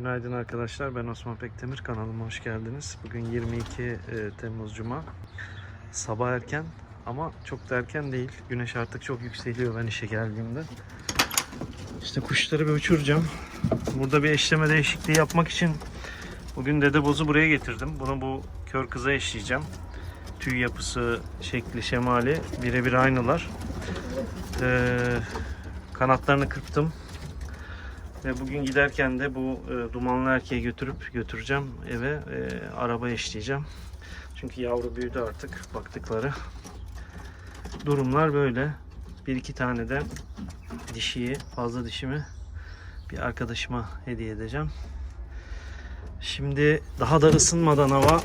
Günaydın arkadaşlar. Ben Osman Pekdemir. Kanalıma hoş geldiniz. Bugün 22 e, Temmuz Cuma. Sabah erken ama çok da erken değil. Güneş artık çok yükseliyor ben işe geldiğimde. İşte kuşları bir uçuracağım. Burada bir eşleme değişikliği yapmak için bugün dede bozu buraya getirdim. Bunu bu kör kıza eşleyeceğim. Tüy yapısı, şekli, şemali birebir aynılar. Ee, kanatlarını kırptım. Ve bugün giderken de bu e, dumanlı erkeği götürüp götüreceğim eve. E, araba eşleyeceğim. Çünkü yavru büyüdü artık baktıkları. Durumlar böyle. Bir iki tane de dişiyi, fazla dişimi bir arkadaşıma hediye edeceğim. Şimdi daha da ısınmadan hava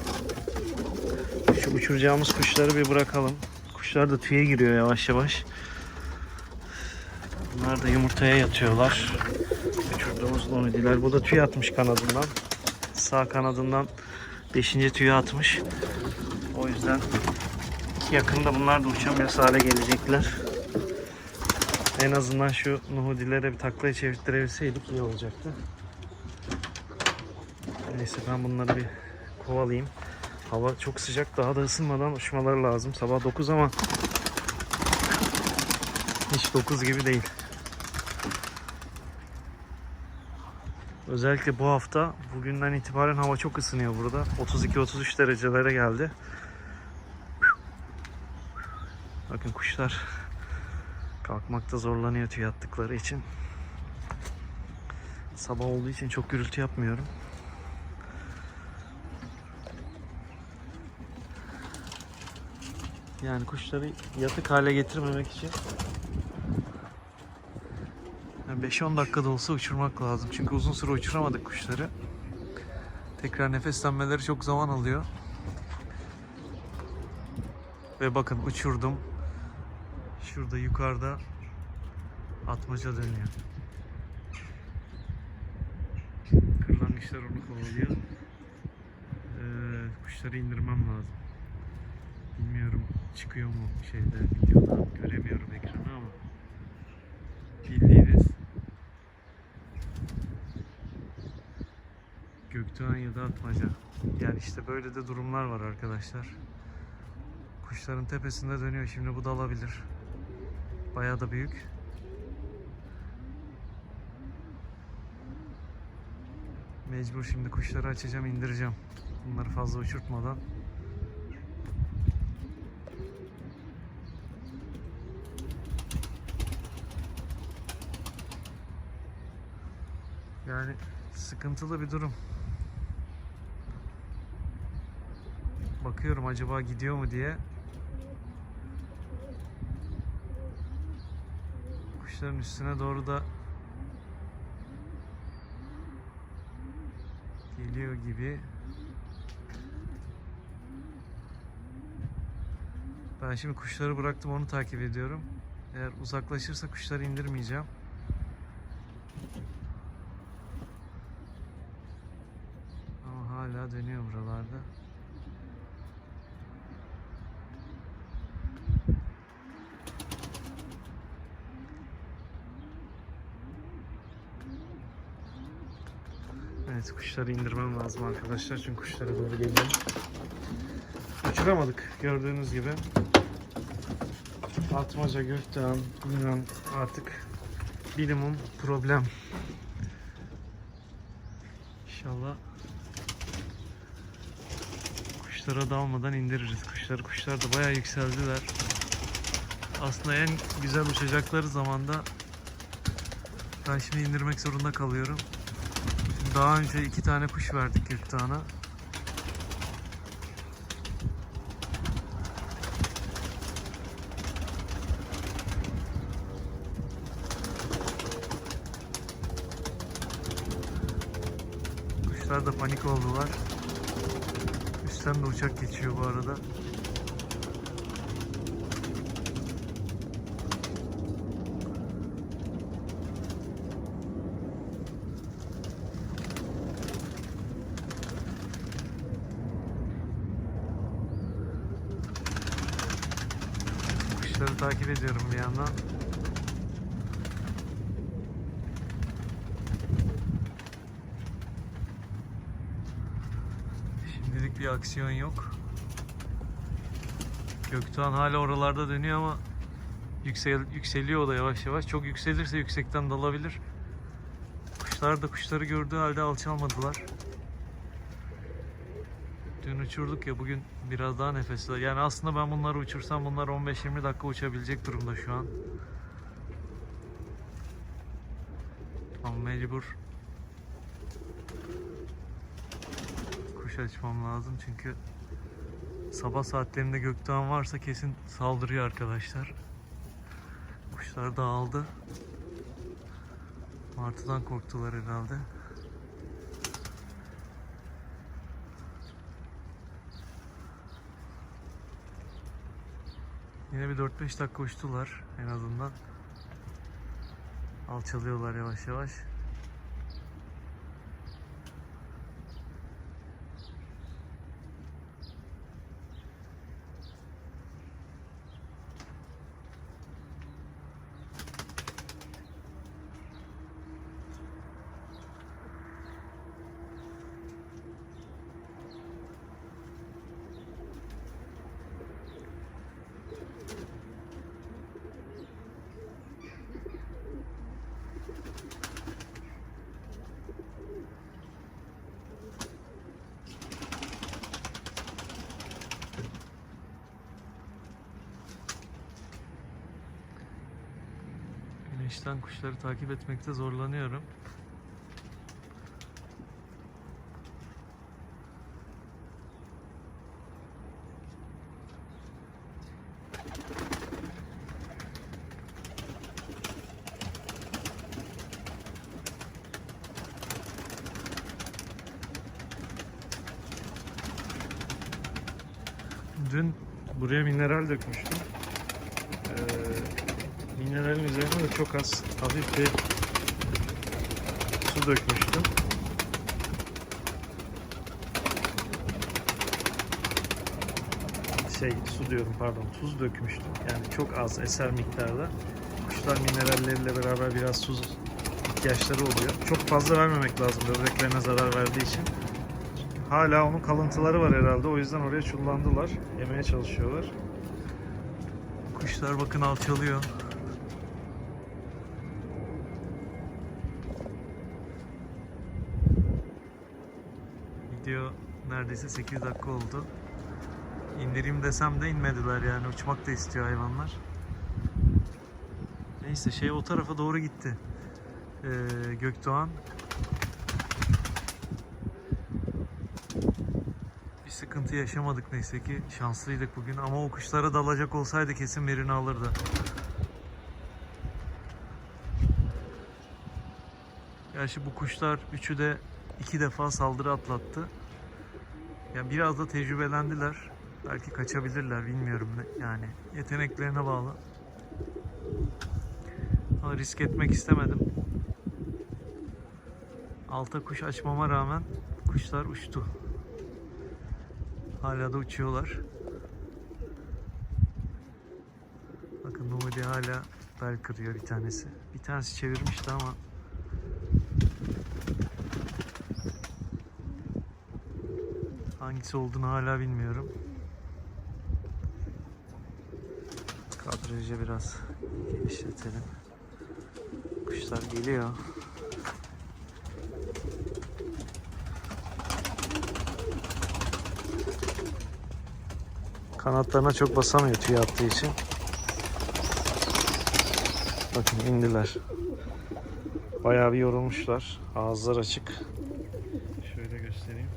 şu uçuracağımız kuşları bir bırakalım. Kuşlar da tüye giriyor yavaş yavaş. Bunlar da yumurtaya yatıyorlar. Uçurduğumuz lonidiler. Bu da tüy atmış kanadından. Sağ kanadından 5. tüyü atmış. O yüzden yakında bunlar da uçamıyor hale gelecekler. En azından şu nuhudilere bir taklaya çevirttirebilseydik iyi olacaktı. Neyse ben bunları bir kovalayayım. Hava çok sıcak daha da ısınmadan uçmaları lazım. Sabah 9 ama hiç 9 gibi değil. Özellikle bu hafta bugünden itibaren hava çok ısınıyor burada. 32-33 derecelere geldi. Bakın kuşlar kalkmakta zorlanıyor tüy attıkları için. Sabah olduğu için çok gürültü yapmıyorum. Yani kuşları yatık hale getirmemek için 5-10 dakikada olsa uçurmak lazım. Çünkü uzun süre uçuramadık kuşları. Tekrar nefeslenmeleri çok zaman alıyor. Ve bakın uçurdum. Şurada yukarıda atmaca dönüyor. Kırlangıçlar onu kovalıyor. Ee, kuşları indirmem lazım. Bilmiyorum çıkıyor mu şeyde videoda göremiyorum ekranı ama Göktuğan ya da Atmaca. Yani işte böyle de durumlar var arkadaşlar. Kuşların tepesinde dönüyor. Şimdi bu da alabilir. Bayağı da büyük. Mecbur şimdi kuşları açacağım, indireceğim. Bunları fazla uçurtmadan. Yani sıkıntılı bir durum. Bakıyorum acaba gidiyor mu diye. Kuşların üstüne doğru da geliyor gibi. Ben şimdi kuşları bıraktım onu takip ediyorum. Eğer uzaklaşırsa kuşları indirmeyeceğim. Ama hala dönüyor buralarda. Evet kuşları indirmem lazım arkadaşlar çünkü kuşlara doğru geliyor. Uçuramadık gördüğünüz gibi. Atmaca, gökten, bilmem artık minimum problem. İnşallah kuşlara dalmadan indiririz. Kuşları kuşlar da bayağı yükseldiler. Aslında en güzel uçacakları zamanda ben şimdi indirmek zorunda kalıyorum. Daha önce iki tane kuş verdik Göktuğ'a. Kuşlar da panik oldular. Üstten de uçak geçiyor bu arada. Kuşları takip ediyorum bir yandan. Bir aksiyon yok. Göktuğan hala oralarda dönüyor ama yüksel, yükseliyor o da yavaş yavaş. Çok yükselirse yüksekten dalabilir. Kuşlar da kuşları gördüğü halde alçalmadılar. Dün uçurduk ya bugün biraz daha nefesli. Yani aslında ben bunları uçursam bunlar 15-20 dakika uçabilecek durumda şu an. Ama mecbur kuş açmam lazım çünkü sabah saatlerinde gökten varsa kesin saldırıyor arkadaşlar. Kuşlar dağıldı. Martıdan korktular herhalde. Yine bir 4-5 dakika uçtular en azından. Alçalıyorlar yavaş yavaş. Güneşten kuşları takip etmekte zorlanıyorum. Dün buraya mineral dökmüştüm. Mineralin üzerine de çok az hafif bir su dökmüştüm. Şey su diyorum pardon tuz dökmüştüm. Yani çok az eser miktarda. Kuşlar mineralleriyle beraber biraz su ihtiyaçları oluyor. Çok fazla vermemek lazım böbreklerine zarar verdiği için. Hala onun kalıntıları var herhalde. O yüzden oraya çullandılar. Yemeye çalışıyorlar. Kuşlar bakın alçalıyor. Video neredeyse 8 dakika oldu. İndireyim desem de inmediler yani uçmak da istiyor hayvanlar. Neyse şey o tarafa doğru gitti. Ee, Gökdoğan. Bir sıkıntı yaşamadık neyse ki şanslıydık bugün ama o kuşlara dalacak olsaydı kesin birini alırdı. Gerçi bu kuşlar üçü de iki defa saldırı atlattı. Yani biraz da tecrübelendiler. Belki kaçabilirler bilmiyorum yani yeteneklerine bağlı. Ama risk etmek istemedim. Alta kuş açmama rağmen kuşlar uçtu. Hala da uçuyorlar. Bakın Numudi hala bel kırıyor bir tanesi. Bir tanesi çevirmişti ama hangisi olduğunu hala bilmiyorum. Kadrajı biraz genişletelim. Kuşlar geliyor. Kanatlarına çok basamıyor tüy attığı için. Bakın indiler. Bayağı bir yorulmuşlar. Ağızlar açık. Şöyle göstereyim.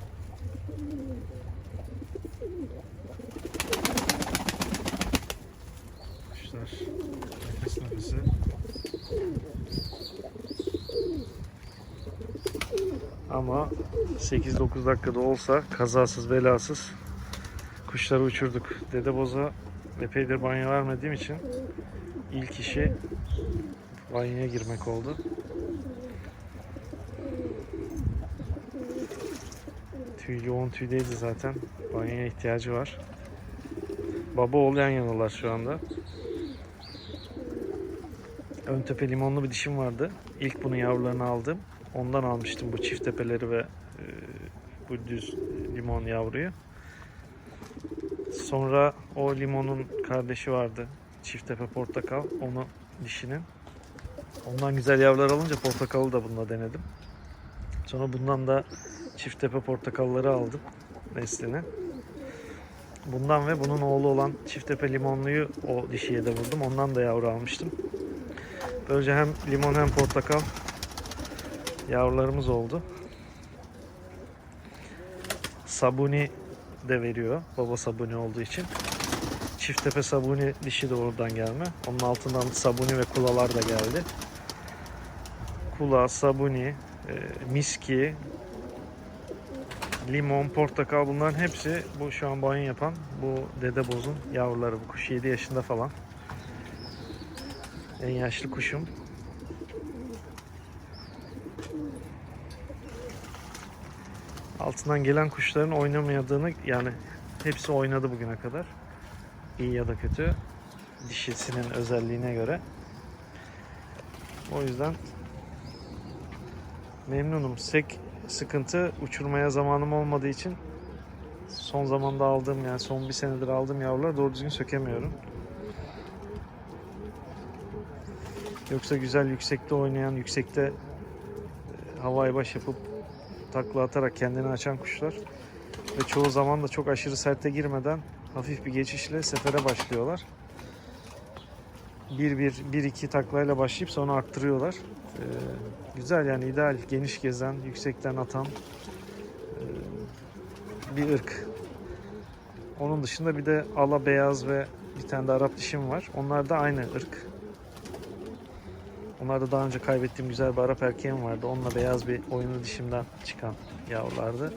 Kuşlar nefes nefese. Ama 8-9 dakikada olsa kazasız belasız kuşları uçurduk. Dede boza epeydir banyo vermediğim için ilk işi banyoya girmek oldu. Tüy yoğun tüydeydi zaten. Banyoya ihtiyacı var. Baba oğul yan yanalar şu anda. Ön tepe limonlu bir dişim vardı. İlk bunun yavrularını aldım. Ondan almıştım bu çift tepeleri ve e, Bu düz limon yavruyu. Sonra o limonun kardeşi vardı. Çifttepe portakal. Onu dişinin. Ondan güzel yavrular alınca portakalı da bununla denedim. Sonra bundan da çifttepe portakalları aldım Nesli'ne. Bundan ve bunun oğlu olan çifttepe limonluyu o dişiye de vurdum. Ondan da yavru almıştım. Böylece hem limon hem portakal yavrularımız oldu. Sabuni de veriyor. Baba sabuni olduğu için. Çifttepe sabuni dişi de oradan gelme. Onun altından sabuni ve kulalar da geldi. Kula, sabuni, e, miski, limon, portakal bunların hepsi bu şu an banyo yapan bu dede bozun yavruları. Bu kuş 7 yaşında falan. En yaşlı kuşum. Altından gelen kuşların oynamayadığını yani hepsi oynadı bugüne kadar. İyi ya da kötü. Dişisinin özelliğine göre. O yüzden memnunum. Sek sıkıntı uçurmaya zamanım olmadığı için son zamanda aldığım yani son bir senedir aldığım yavrular doğru düzgün sökemiyorum. Yoksa güzel yüksekte oynayan, yüksekte e, havaya baş yapıp takla atarak kendini açan kuşlar ve çoğu zaman da çok aşırı serte girmeden hafif bir geçişle sefere başlıyorlar. 1-1-1-2 taklayla başlayıp sonra arttırıyorlar. Ee, güzel yani ideal, geniş gezen, yüksekten atan e, bir ırk. Onun dışında bir de ala beyaz ve bir tane de Arap dişim var. Onlar da aynı ırk. Onlarda daha önce kaybettiğim güzel bir Arap erkeğim vardı. Onunla beyaz bir oyunlu dişimden çıkan yavrulardı.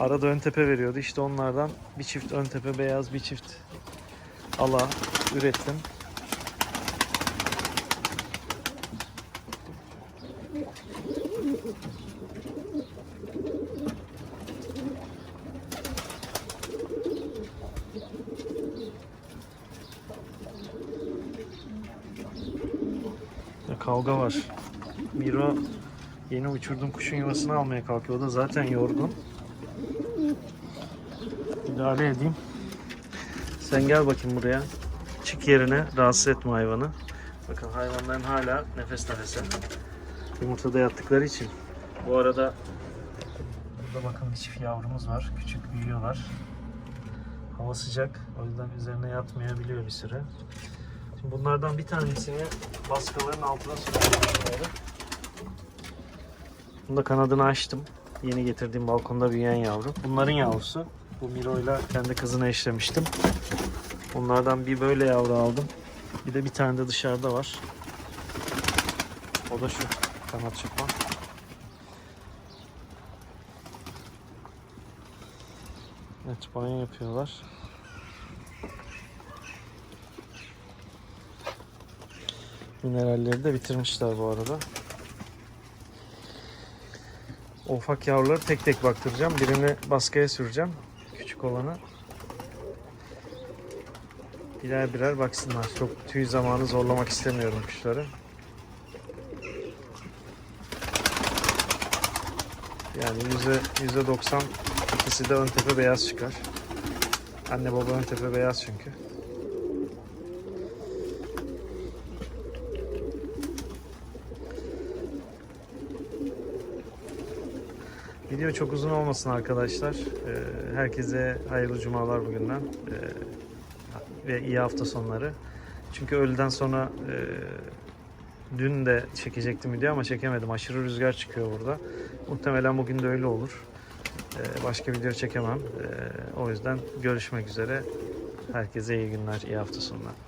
Arada ön tepe veriyordu. İşte onlardan bir çift ön tepe beyaz, bir çift ala ürettim. Kavga var. Miro yeni uçurduğum kuşun yuvasını almaya kalkıyor. O da zaten yorgun. Müdahale edeyim. Sen gel bakayım buraya. Çık yerine. Rahatsız etme hayvanı. Bakın hayvanların hala nefes nefese. Yumurtada yattıkları için. Bu arada burada bakın bir çift yavrumuz var. Küçük büyüyorlar. Hava sıcak. O yüzden üzerine yatmayabiliyor bir süre. Bunlardan bir tanesini baskaların altına sürüyorum. Bunu da kanadını açtım. Yeni getirdiğim balkonda büyüyen yavru. Bunların yavrusu. Bu Miro'yla kendi kızına eşlemiştim. Bunlardan bir böyle yavru aldım. Bir de bir tane de dışarıda var. O da şu kanat çıkma. Evet banyo yapıyorlar. Mineralleri de bitirmişler bu arada. O ufak yavruları tek tek baktıracağım. Birini baskıya süreceğim. Küçük olanı. Birer birer baksınlar. Çok tüy zamanı zorlamak istemiyorum kuşları. Yani yüzde yüzde doksan ikisi de ön tepe beyaz çıkar. Anne baba ön tepe beyaz çünkü. Video çok uzun olmasın arkadaşlar. Ee, Herkese hayırlı cumalar bugünden. Ee, Ve iyi hafta sonları. Çünkü öğleden sonra e, dün de çekecektim video ama çekemedim. Aşırı rüzgar çıkıyor burada. Muhtemelen bugün de öyle olur. Ee, Başka video çekemem. O yüzden görüşmek üzere. Herkese iyi günler, iyi hafta sonları.